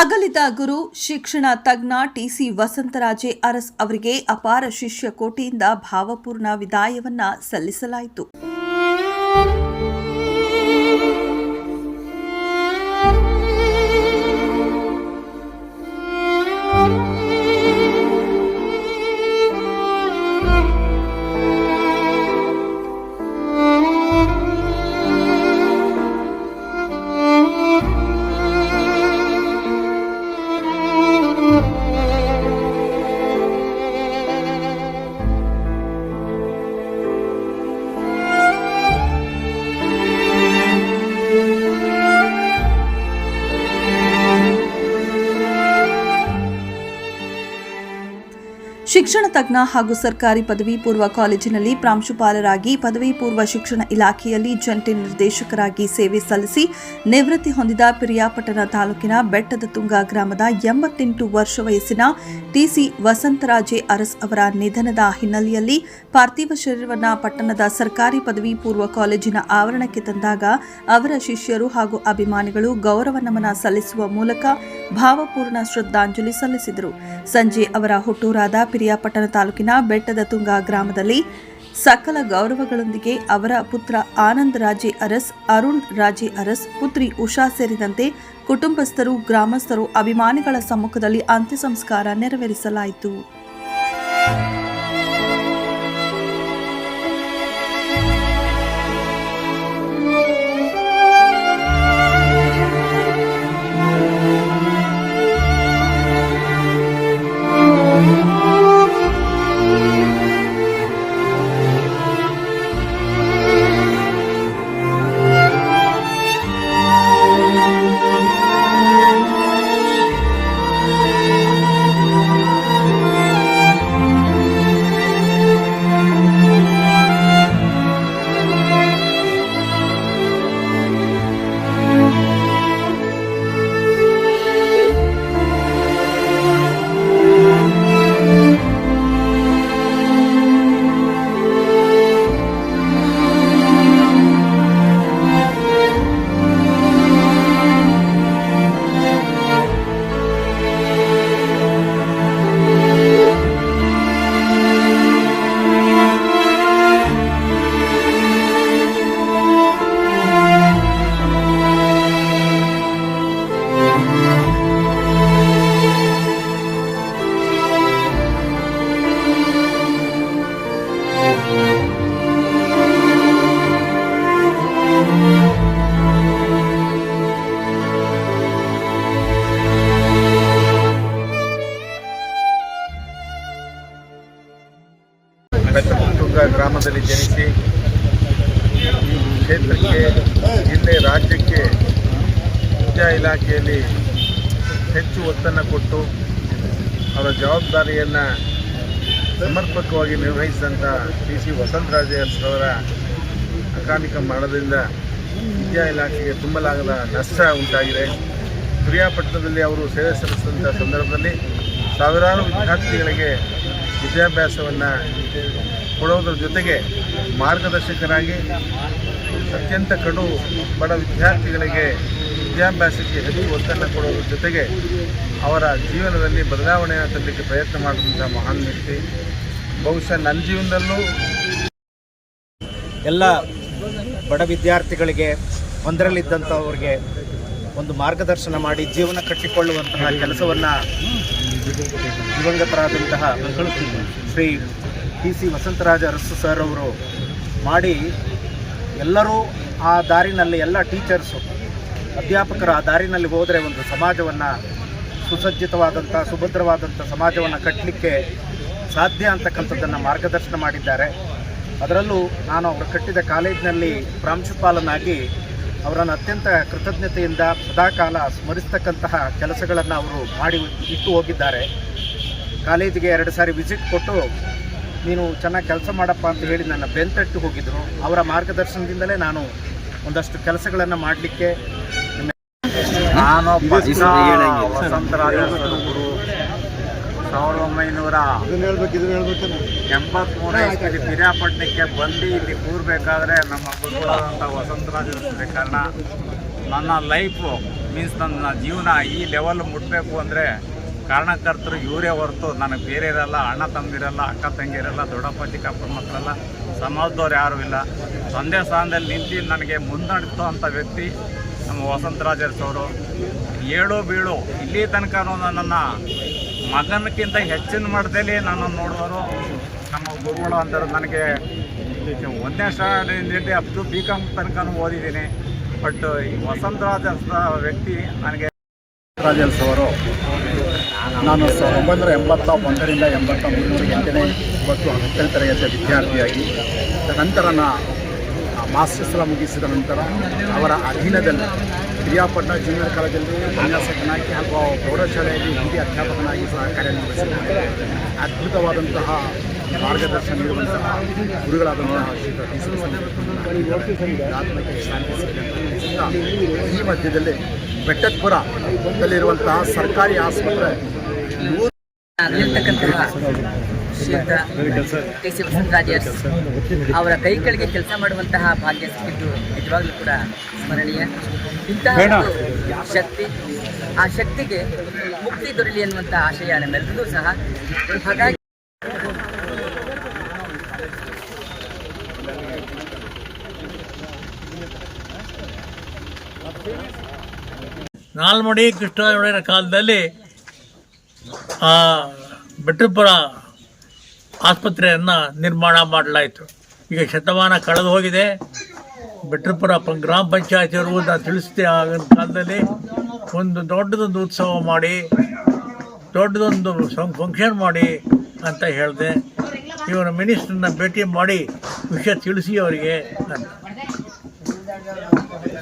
ಅಗಲಿದ ಗುರು ಶಿಕ್ಷಣ ತಜ್ಞ ಟಿಸಿ ವಸಂತರಾಜೆ ಅರಸ್ ಅವರಿಗೆ ಅಪಾರ ಶಿಷ್ಯ ಕೋಟಿಯಿಂದ ಭಾವಪೂರ್ಣ ವಿದಾಯವನ್ನ ಸಲ್ಲಿಸಲಾಯಿತು. ಶಿಕ್ಷಣ ತಜ್ಞ ಹಾಗೂ ಸರ್ಕಾರಿ ಪದವಿ ಪೂರ್ವ ಕಾಲೇಜಿನಲ್ಲಿ ಪ್ರಾಂಶುಪಾಲರಾಗಿ ಪದವಿ ಪೂರ್ವ ಶಿಕ್ಷಣ ಇಲಾಖೆಯಲ್ಲಿ ಜಂಟಿ ನಿರ್ದೇಶಕರಾಗಿ ಸೇವೆ ಸಲ್ಲಿಸಿ ನಿವೃತ್ತಿ ಹೊಂದಿದ ಪಿರಿಯಾಪಟ್ಟಣ ತಾಲೂಕಿನ ಬೆಟ್ಟದ ತುಂಗಾ ಗ್ರಾಮದ ಎಂಬತ್ತೆಂಟು ವರ್ಷ ವಯಸ್ಸಿನ ಟಿಸಿ ವಸಂತರಾಜೆ ಅರಸ್ ಅವರ ನಿಧನದ ಹಿನ್ನೆಲೆಯಲ್ಲಿ ಪಾರ್ಥಿವ ಶರೀರವನ್ನು ಪಟ್ಟಣದ ಸರ್ಕಾರಿ ಪದವಿ ಪೂರ್ವ ಕಾಲೇಜಿನ ಆವರಣಕ್ಕೆ ತಂದಾಗ ಅವರ ಶಿಷ್ಯರು ಹಾಗೂ ಅಭಿಮಾನಿಗಳು ಗೌರವ ನಮನ ಸಲ್ಲಿಸುವ ಮೂಲಕ ಭಾವಪೂರ್ಣ ಶ್ರದ್ಧಾಂಜಲಿ ಸಲ್ಲಿಸಿದರು. ಸಂಜೆ ಅವರ ಹುಟ್ಟೂರಾದ ಪಿರಿಯಾಪಟ್ಟಣ ತಾಲೂಕಿನ ಬೆಟ್ಟದ ತುಂಗ ಗ್ರಾಮದಲ್ಲಿ ಸಕಲ ಗೌರವಗಳೊಂದಿಗೆ ಅವರ ಪುತ್ರ ಆನಂದ್ ರಾಜೆ ಅರಸ್, ಅರುಣ್ ರಾಜೆ ಅರಸ್, ಪುತ್ರಿ ಉಷಾ ಸೇರಿದಂತೆ ಕುಟುಂಬಸ್ಥರು, ಗ್ರಾಮಸ್ಥರು, ಅಭಿಮಾನಿಗಳ ಸಮ್ಮುಖದಲ್ಲಿ ಅಂತ್ಯ ಸಂಸ್ಕಾರ ನೆರವೇರಿಸಲಾಯಿತು. ಗ್ರಾಮದಲ್ಲಿ ಜನಿಸಿ ಕ್ಷೇತ್ರಕ್ಕೆ, ಜಿಲ್ಲೆ ರಾಜ್ಯಕ್ಕೆ ವಿದ್ಯಾ ಇಲಾಖೆಯಲ್ಲಿ ಹೆಚ್ಚು ಒತ್ತನ್ನು ಕೊಟ್ಟು, ಅವರ ಜವಾಬ್ದಾರಿಯನ್ನು ಸಮರ್ಪಕವಾಗಿ ನಿರ್ವಹಿಸಿದಂಥ ಟಿ ಸಿ ವಸಂತರಾಜ ಅವರ ಅಕಾಲಿಕ ಮರಣದಿಂದ ವಿದ್ಯಾ ಇಲಾಖೆಗೆ ತುಂಬಲಾಗದ ನಷ್ಟ ಉಂಟಾಗಿದೆ. ಪ್ರಿಯಾಪಟ್ಟಣದಲ್ಲಿ ಅವರು ಸೇವೆ ಸಲ್ಲಿಸಿದಂಥ ಸಂದರ್ಭದಲ್ಲಿ ಸಾವಿರಾರು ವಿದ್ಯಾರ್ಥಿಗಳಿಗೆ ವಿದ್ಯಾಭ್ಯಾಸವನ್ನು ಕೊಡೋದ್ರ ಜೊತೆಗೆ ಮಾರ್ಗದರ್ಶಕರಾಗಿ ಅತ್ಯಂತ ಕಡು ಬಡ ವಿದ್ಯಾರ್ಥಿಗಳಿಗೆ ವಿದ್ಯಾಭ್ಯಾಸಕ್ಕೆ ಹೆಚ್ಚು ಒತ್ತನ್ನು ಕೊಡೋದ್ರ ಜೊತೆಗೆ ಅವರ ಜೀವನದಲ್ಲಿ ಬದಲಾವಣೆಯನ್ನು ತರಲಿಕ್ಕೆ ಪ್ರಯತ್ನ ಮಾಡಿದಂಥ ಮಹಾನ್ ವ್ಯಕ್ತಿ. ಬಹುಶಃ ನನ್ನ ಜೀವನದಲ್ಲೂ ಎಲ್ಲ ಬಡ ವಿದ್ಯಾರ್ಥಿಗಳಿಗೆ, ಒಂದರಲ್ಲಿದ್ದಂಥವ್ರಿಗೆ ಒಂದು ಮಾರ್ಗದರ್ಶನ ಮಾಡಿ ಜೀವನ ಕಟ್ಟಿಕೊಳ್ಳುವಂತಹ ಕೆಲಸವನ್ನು ದಿವಂಗತರಾದಂತಹ Shri T C Vasantharaja Arasu sir ಅವರು ಮಾಡಿ ಎಲ್ಲರೂ ಆ ದಾರಿನಲ್ಲಿ ಎಲ್ಲ ಟೀಚರ್ಸು ಅಧ್ಯಾಪಕರು ಆ ದಾರಿನಲ್ಲಿ ಹೋದರೆ ಒಂದು ಸಮಾಜವನ್ನು ಸುಸಜ್ಜಿತವಾದಂಥ ಸುಭದ್ರವಾದಂಥ ಸಮಾಜವನ್ನು ಕಟ್ಟಲಿಕ್ಕೆ ಸಾಧ್ಯ ಅಂತಕ್ಕಂಥದ್ದನ್ನು ಮಾರ್ಗದರ್ಶನ ಮಾಡಿದ್ದಾರೆ. ಅದರಲ್ಲೂ ನಾನು ಅವರು ಕಟ್ಟಿದ ಕಾಲೇಜಿನಲ್ಲಿ ಪ್ರಾಂಶುಪಾಲನಾಗಿ ಅವರನ್ನು ಅತ್ಯಂತ ಕೃತಜ್ಞತೆಯಿಂದ ಸದಾಕಾಲ ಸ್ಮರಿಸ್ತಕ್ಕಂತಹ ಕೆಲಸಗಳನ್ನು ಅವರು ಮಾಡಿ ಇಟ್ಟು ಹೋಗಿದ್ದಾರೆ. ಕಾಲೇಜಿಗೆ ಎರಡು ಸಾರಿ ವಿಸಿಟ್ ಕೊಟ್ಟು ನೀನು ಚೆನ್ನಾಗಿ ಕೆಲಸ ಮಾಡಪ್ಪ ಅಂತ ಹೇಳಿ ನನ್ನ ಬೆಂತಟ್ಟು ಹೋಗಿದ್ದರು ಅವರ ಮಾರ್ಗದರ್ಶನದಿಂದಲೇ ನಾನು ಒಂದಷ್ಟು ಕೆಲಸಗಳನ್ನು ಮಾಡಲಿಕ್ಕೆ ನಾನು ವಸಂತರಾಜ ಗುರು ಸಾವಿರದ ಒಂಬೈನೂರ ಎಂಬತ್ಮೂರನೇ ಇಸ್ವಿಲಿ ಪಿರಿಯಾಪಟ್ಟಣಕ್ಕೆ ಬಂದು ಇಲ್ಲಿ ಕೂರಬೇಕಾದ್ರೆ ನಮ್ಮ ಗುರುಗಳಾದಂಥ ವಸಂತರಾಜ ಕಾರಣ ನನ್ನ ಲೈಫು ಮೀನ್ಸ್ ನನ್ನ ಜೀವನ ಈ ಲೆವೆಲ್ ಮುಟ್ಟಬೇಕು ಅಂದರೆ ಕಾರಣಕರ್ತರು ಇವರೇ ಹೊರತು ನನಗೆ ಬೇರೆ ಇರಲ್ಲ ಅಣ್ಣ ತಂದಿರಲ್ಲ ಅಕ್ಕ ತಂಗಿರಲ್ಲ, ದೊಡ್ಡಪ್ಪ ಚಿಕ್ಕಪ್ಪ ಮಕ್ಕಳೆಲ್ಲ ಸಮಾಜದವ್ರು ಯಾರೂ ಇಲ್ಲ. ತಂದೆ ಸ್ಥಾನದಲ್ಲಿ ನಿಂತು ನನಗೆ ಮುನ್ನಡೆಸೋ ಅಂಥ ವ್ಯಕ್ತಿ ನಮ್ಮ ವಸಂತರಾಜರ್ಸ್ ಅವರು. ಏಳು ಬೀಳು, ಇಲ್ಲಿ ತನಕ ನನ್ನನ್ನು ಮಗನಕ್ಕಿಂತ ಹೆಚ್ಚಿನ ಮಟ್ಟದಲ್ಲಿ ನನ್ನನ್ನು ನೋಡಿದವರು ನಮ್ಮ ಗುರುಗಳು ಅಂದರು ನನಗೆ ಒಂದನೇ ಸ್ಥಾನದಿಂದ ಅಪ್ ಟು ಬಿ ಕಾಮ್ ತನಕ ಓದಿದ್ದೀನಿ. ಬಟ್ ಈ ವಸಂತರಾಜ ವ್ಯಕ್ತಿ ನನಗೆ ರಾಜಲ್ಸ್ ಅವರು ನಾನು ಸಾವಿರದ ಒಂಬೈನೂರ ಎಂಬತ್ತ ಒಂದರಿಂದ ಎಂಬತ್ತ ಮೂರು ಎಂಟನೇ ಮತ್ತು ಹತ್ತನೇ ತರಗತಿಯ ವಿದ್ಯಾರ್ಥಿಯಾಗಿ. ನಂತರ ನಾ ಮುಗಿಸಿದ ನಂತರ ಅವರ ಅಧೀನದಲ್ಲಿ ಪಿರಿಯಾಪಟ್ಟಣ ಜೂನಿಯರ್ ಕಾಲೇಜಲ್ಲಿ ಉಪನ್ಯಾಸಕನಾಗಿ ಹಾಗೂ ಪ್ರೌಢಶಾಲೆಯಲ್ಲಿ ಹಿಂದಿ ಅಧ್ಯಾಪಕನಾಗಿ ಸಹ ಕಾರ್ಯನಿರ್ವಹಿಸಿದ್ದಾರೆ ಅದ್ಭುತವಾದಂತಹ ಮಾರ್ಗದರ್ಶನ ನೀಡುವಂತಹ ಗುರುಗಳಾದಂತಹ ಈ ಮಧ್ಯದಲ್ಲಿ ಬೆಟ್ಟದಪುರದಲ್ಲಿರುವಂತಹ ಸರ್ಕಾರಿ ಆಸ್ಪತ್ರೆ ಅಲ್ಲಿರ್ತಕ್ಕಂತಹ ಶ್ರೀಯುತ ಕೆ ಸಿ ವಸಂತರಾಜ್ ಅವರ ಕೈಗಳಿಗೆ ಕೆಳಗೆ ಕೆಲಸ ಮಾಡುವಂತಹ ಭಾಗ್ಯ ಸಿಕ್ಕಿದ್ದು ನಿಜವಾಗ್ಲೂ ಕೂಡ ಸ್ಮರಣೀಯ. ಇಂತಹ ಶಕ್ತಿ ಆ ಶಕ್ತಿಗೆ ಮುಕ್ತಿ ದೊರಲಿ ಅನ್ನುವಂಥ ಆಶಯ ನಮ್ಮೆಲ್ಲರಿಗೂ ಸಹ. ಹಾಗಾಗಿ ನಾಲ್ಮಡಿ ಕೃಷ್ಣರಾಜ ಕಾಲದಲ್ಲಿ ಆ ಬೆಟ್ಟಪುರ ಆಸ್ಪತ್ರೆಯನ್ನು ನಿರ್ಮಾಣ ಮಾಡಲಾಯಿತು. ಈಗ ಶತಮಾನ ಕಳೆದು ಹೋಗಿದೆ. ಬೆಟ್ಟಪುರ ಪ, ಗ್ರಾಮ ಪಂಚಾಯತಿಯವರು ನಾನು ತಿಳಿಸಿದೆ ಆಗಿನ ಕಾಲದಲ್ಲಿ ಒಂದು ದೊಡ್ಡದೊಂದು ಉತ್ಸವ ಮಾಡಿ, ದೊಡ್ಡದೊಂದು ಫಂಕ್ಷನ್ ಮಾಡಿ ಅಂತ ಹೇಳಿದೆ. ಇವರ ಮಿನಿಸ್ಟ್ರನ್ನ ಭೇಟಿ ಮಾಡಿ ವಿಷಯ ತಿಳಿಸಿ ಅವರಿಗೆ ಅಂತ.